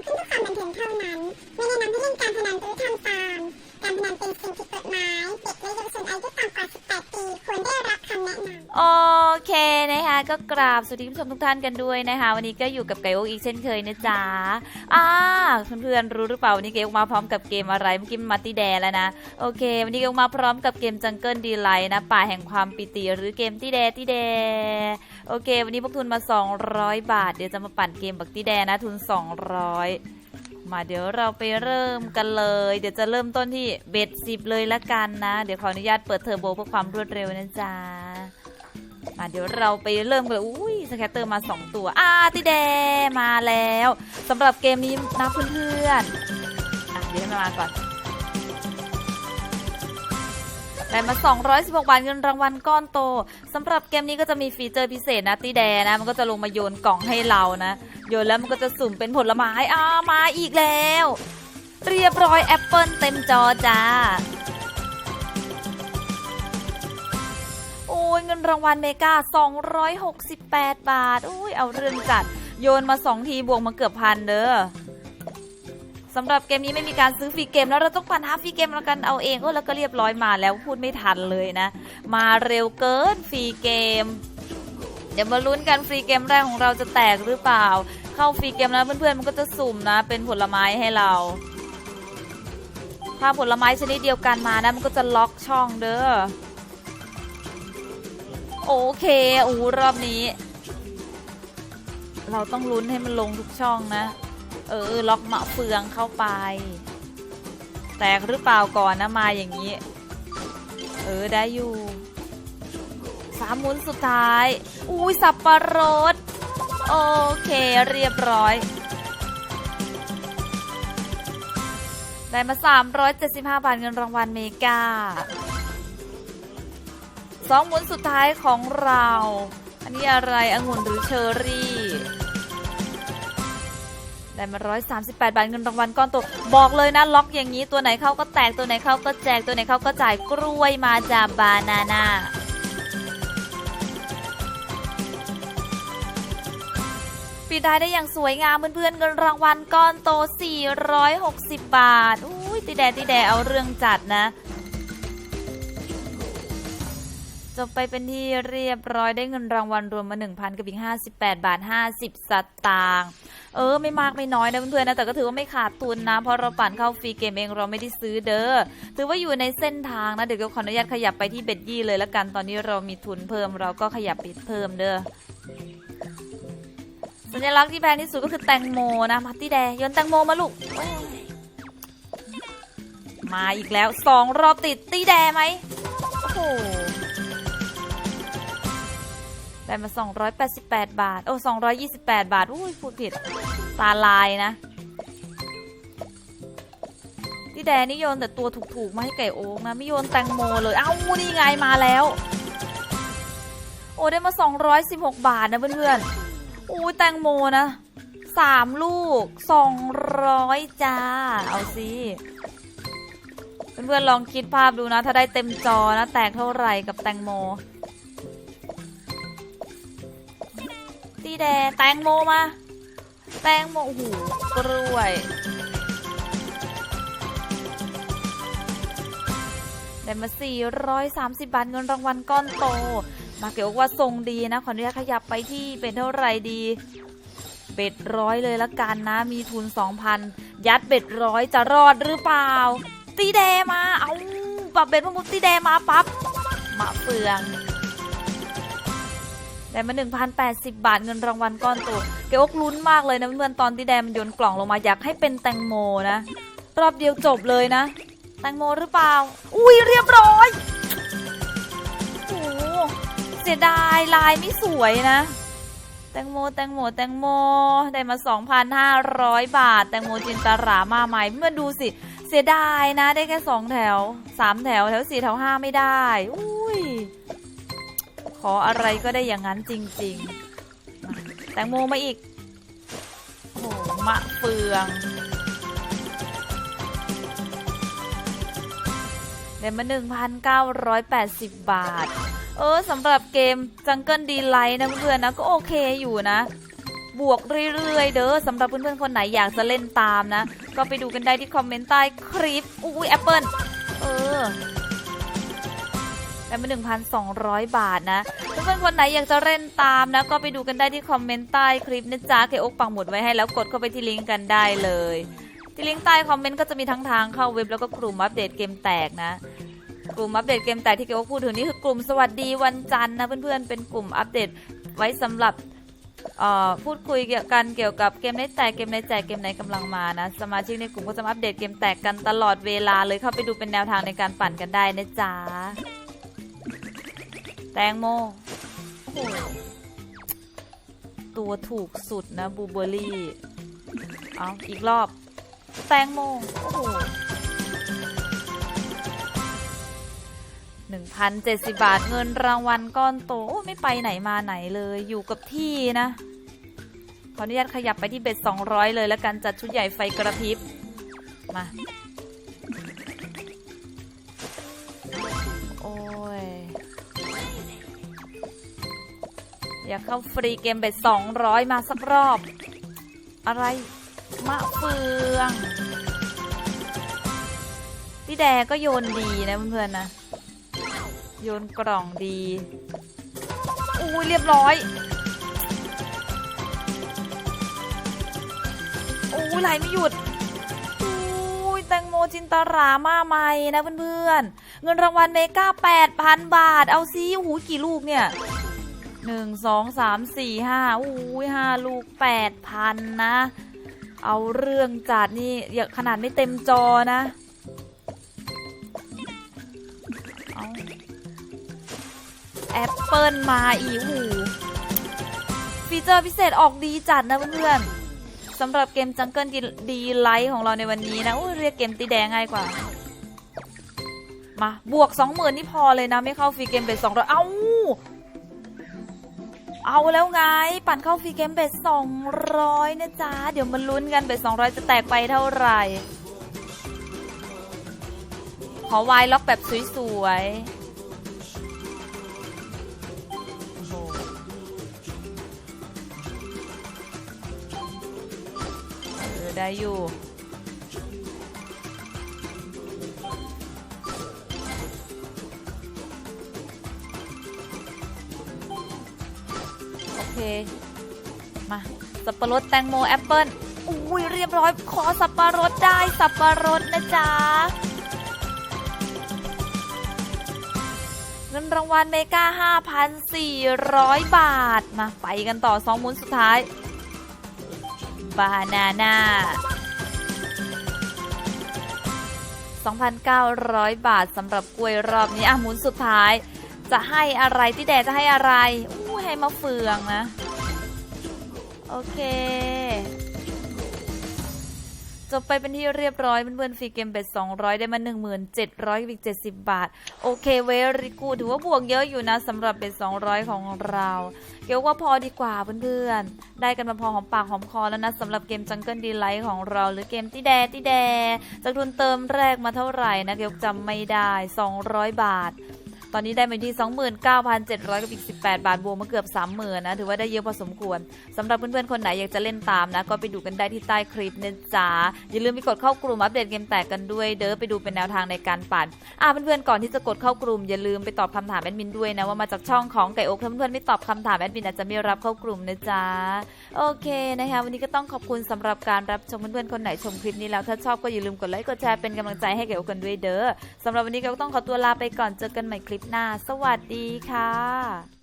ำขึ้นเพื่อความบันเทิงเท่านั้น ไม่แนะนำให้เล่นการพนันหรือทำตาม นันเป็นสิ่งผิดกฎหมาย เด็กและเยาวชนอายุต่ำกว่า 18 ปี ควรได้รับคำแนะนำ โอเคนะคะก็กราบสวัสดีผู้ชมทุกท่านกันด้วยนะคะ วันนี้ก็อยู่กับไก่โอ๊กอีกเช่นเคยนะจ๊ะอ่าเพื่อนๆรู้หรือเปล่าวันนี้ไก่โอกมาพร้อมกับเกมอะไรเมื่อกี้มันมาตีแดแล้วนะโอเค วันนี้ไก่โอกมาพร้อมกับเกมจังเกิลดีไลท์นะป่าแห่งความปิติหรือเกมตีแดตีแดโอเค วันนี้พวกทุนมา 200 บาท เดี๋ยวจะมาปั่นเกมบักตีแดนะทุน 200 มาเดี๋ยวเราไปเริ่มกันเลย เดี๋ยวจะเริ่มต้นที่เบ็ดสิบเลยละกันนะ เดี๋ยวขออนุญาตเปิดเทอร์โบเพื่อความรวดเร็วนะจ๊ะมาเดี๋ยวเราไปเริ่มกันเลยอุ้ยสแคตเตอร์มา 2 ตัวอ่าติแดมาแล้วสำหรับเกมนี้นะเพื่อนๆอะเดี๋ยวมาก่อนได้มา 216 บาทเงินรางวัลก้อนโตสำหรับเกมนี้ก็จะมีฟีเจอร์พิเศษนะติแดนะ มันก็จะลงมาโยนกล่องให้เรานะ โยนแล้วมันก็จะสุ่มเป็นผลไม้อ่ามาอีกแล้ว เรียบร้อยแอปเปิลเต็มจอจ้า โอ้ยเงินรางวัลเมกา268 บาทอุ้ยเอาเรื่องจัด โยนมา2ทีบวกมาเกือบพันเด้อสำหรับเกมนี้ไม่มีการซื้อฟรีเกมแล้วเราต้องปั่นหาฟรีเกมแล้วกันเอาเองก็แล้วก็เรียบร้อยมาแล้วพูดไม่ทันเลยนะ มาเร็วเกินฟรีเกม เดี๋ยวมาลุ้นกันฟรีเกมแรกของเราจะแตกหรือเปล่า เข้าฟรีเกมแล้วเพื่อนๆมันก็จะสุ่มนะ เป็นผลไม้ให้เรา ถ้าผลไม้ชนิดเดียวกันมานะ มันก็จะล็อกช่องเด้อโอเคอู้รอบนี้ เราต้องลุ้นให้มันลงทุกช่องนะ เออ ล็อกมะเฟืองเข้าไป แตกหรือเปล่าก่อนนะมาอย่างนี้ เออได้อยู่ สามหมุนสุดท้าย อุ้ยสับปะรด โอเคเรียบร้อย ได้มา 375 บาทเงินรางวัลเมกาสองหมุนสุดท้ายของเรา อันนี้อะไรองุ่นหรือเชอร์รี่ ได้มา 138 บาทเงินรางวัลก้อนโตบอกเลยนะ ล็อกอย่างนี้ตัวไหนเข้าก็แตกตัวไหนเข้าก็แจกตัวไหนเข้าก็จ่ายกล้วยมาจากบานาน่า ปิดท้ายได้อย่างสวยงามเพื่อนๆเงินรางวัลก้อนโต 460 บาทอุ้ยตีแดตีแดเอาเรื่องจัดนะ จบไปเป็นที่เรียบร้อยได้เงินรางวัลรวมมา 1,000 กับอีก 58 บาท 50 สตางค์เออไม่มากไม่น้อยนะเพื่อนๆนะแต่ก็ถือว่าไม่ขาดทุนนะเพราะเราปั่นเข้าฟรีเกมเองเราไม่ได้ซื้อเด้อถือว่าอยู่ในเส้นทางนะเดี๋ยวก็ขออนุญาตขยับไปที่เบ็ดยี่เลยละกันตอนนี้เรามีทุนเพิ่มเราก็ขยับไปเพิ่มเด้อ สัญลักษณ์ที่แพงที่สุดก็คือแตงโมนะมาตี้แดงโยนแตงโมมาลูก มาอีกแล้วสองรอบติดตี้แดไหมโอ้โหได้มา 288 บาท โอ้ 228 บาทอุ้ยพูดผิดตาลายนะพี่แดนี่โยนแต่ตัวถูกๆมาให้ไก่โอ๊กนะไม่โยนแตงโมเลยเอ้านี่ไงมาแล้ว โอ้ได้มา 216 บาทนะเพื่อนๆ อู้แตงโมนะสามลูก200จ้า เอาสิเพื่อนๆลองคิดภาพดูนะ ถ้าได้เต็มจอนะ แตกเท่าไหร่กับแตงโมตีแดงแตงโมมา แตงโมโอ้โหกล้วย ได้มา 430 บาทเงินรางวัลก้อนโต มาเกียวว่าทรงดีนะขออนุญาตขยับไปที่เป็นเท่าไรดีเบ็ดร้อยเลยละกันนะ มีทุน 2,000 ยัดเบ็ดร้อยจะรอดหรือเปล่า ตีแดมา เอาปรับเบ็ดมาปุ๊บตีแดมาปั๊บมะเฟืองได้มา 1,080 บาทเงินรางวัลก้อนโตเกอกลุ้นมากเลยนะเพื่อนตอนที่แดมันโยนกล่องลงมาอยากให้เป็นแตงโมนะ รอบเดียวจบเลยนะ แตงโมหรือเปล่า อุ้ยเรียบร้อย เสียดายลายไม่สวยนะ แตงโมแตงโมแตงโมได้มา 2,500 บาท แตงโมจินตรามาใหม่เมื่อดูสิ เสียดายนะได้แค่สองแถวสามแถวแถวสี่แถวห้าไม่ได้ อุ้ย ขออะไรก็ได้อย่างนั้นจริง ๆ แตงโมมาอีกโอ้โหมะเฟืองเดี๋ยวมา1,980 บาท เออสำหรับเกมจังเกิลดีไลท์นะเพื่อนๆนะก็โอเคอยู่นะ บวกเรื่อยๆ เด้อสำหรับเพื่อนๆคนไหนอยากจะเล่นตามนะ ก็ไปดูกันได้ที่คอมเมนต์ใต้คลิปอุ้ยแอปเปิลเออได้มา1,200 บาทนะ เพื่อนๆคนไหนอยากจะเล่นตามนะ ก็ไปดูกันได้ที่คอมเมนต์ใต้คลิปนะจ๊ะเคโอกปังหมุดไว้ให้แล้วกดเข้าไปที่ลิงก์กันได้เลย ที่ลิงก์ใต้คอมเมนต์ก็จะมีทั้งทางเข้าเว็บแล้วก็กลุ่มอัปเดตเกมแตกนะ กลุ่มอัปเดตเกมแตกที่เกโอ๊กพูดถึงนี่คือกลุ่มสวัสดีวันจันทร์นะเพื่อนๆเป็นกลุ่มอัปเดตไว้สำหรับพูดคุยเกี่ยวกันเกี่ยวกับเกมในแตกเกมในแจกเกมไหนกำลังมานะสมาชิกในกลุ่มก็จะอัปเดตเกมแตกกันตลอดเวลาเลยเข้าไปดูเป็นแนวทางในการปั่นกันได้นะจ๊ะแตงโมตัวถูกสุดนะบูเบอรี่ เอาอีกรอบ แตงโมโอ้โห หนึ่งพันเจ็ดสิบาทเงินรางวัลก้อนโตโอ้ไม่ไปไหนมาไหนเลยอยู่กับที่นะ ขออนุญาตขยับไปที่เบ็ด200 เลยแล้วกันจัดชุดใหญ่ไฟกระพริบ มา โอ้ย อยากเข้าฟรีเกมเบ็ด200 มาสักรอบ อะไรมะเฟืองพี่แดก็โยนดีนะเพื่อนๆนะ โยนกล่องดีอุ้ยเรียบร้อยโอ้ยไหลไม่หยุดโอ้ยแตงโมจินตรามาใหม่นะเพื่อนๆ เงินรางวัลเมกาแปดพันบาท เอาซิโอ้โหกี่ลูกเนี่ยหนึ่งสองสามสี่ห้าโอ้ยห้าลูกแปดพันนะ เอาเรื่องจัดนี่อย่าขนาดไม่เต็มจอนะ แอปเปิลมาอีหูฟีเจอร์พิเศษออกดีจัดนะเพื่อนๆสำหรับเกมจังเกิลดีไลท์ของเราในวันนี้นะเรียกเกมตีแดงง่ายกว่า มา บวก 20,000 นี่พอเลยนะ ไม่เข้าฟรีเกมเบส200เอาเอาแล้วไง ปั่นเข้าฟรีเกมเบส200นะจ๊ะ เดี๋ยวมันลุ้นกันเบส200จะแตกไปเท่าไหร่ ขอวายล็อกแบบสวยๆ ได้อยู่โอเค มาสับปะรดแตงโมแอปเปิลอุ้ยเรียบร้อยขอสับปะรดได้สับปะรดนะจ๊ะเงินรางวัลเมกา 5,400 บาท มาไปกันต่อสองหมุนสุดท้าย บานาน่า2,900 บาทสำหรับกล้วยรอบนี้ อะหมุนสุดท้าย จะให้อะไรที่แดจะให้อะไร อู้ให้มะเฟืองนะ โอเค จบไปเป็นที่เรียบร้อยเพื่อนๆฟรีเกมเบ็ด200 ได้มา 1,700อีก70 บาท โอเคเวริกูถือว่าบวกเยอะอยู่นะสำหรับเบ็ด200 ของเราเกี่ยวว่าพอดีกว่าเพื่อนๆ ได้กันมาพอหอมปากหอมคอแล้วนะสำหรับเกมจังเกิลดีไลท์ของเราหรือเกมที่แดที่แดจากทุนเติมแรกมาเท่าไหร่นะเกี่ยวจำไม่ได้ 200 บาท ตอนนี้ได้มาที่ 29,700 กับอีก 18 บาทบวกมาเกือบ 30,000นะถือว่าได้เยอะพอสมควรสำหรับเพื่อนๆคนไหนอยากจะเล่นตามนะ ก็ไปดูกันได้ที่ใต้คลิปนะจ๊ะอย่าลืมไปกดเข้ากลุ่มอัปเดตเกมแตกกันด้วยเด้อไปดูเป็นแนวทางในการปั่นอ่าเพื่อนๆก่อนที่จะกดเข้ากลุ่มอย่าลืมไปตอบคำถามแอดมินด้วยนะว่ามาจากช่องของไก่อกถ้าเพื่อนๆไม่ตอบคำถามแอดมินอาจจะไม่รับเข้ากลุ่มนะจ๊ะโอเคนะคะวันนี้ก็ต้องขอบคุณสำหรับการรับชมเพื่อนๆคนไหนชมคลิปนี้แล้วถ้าชอบก็อย่าลืมกดไลค์กดแชร์เป็นกำลังใจให้ไก่อกกันด้วยเด้อสำหรับวันนี้ก็ต้องขอตัวลาไปก่อนเจอกันใหม่คลิปหน้า สวัสดีค่ะ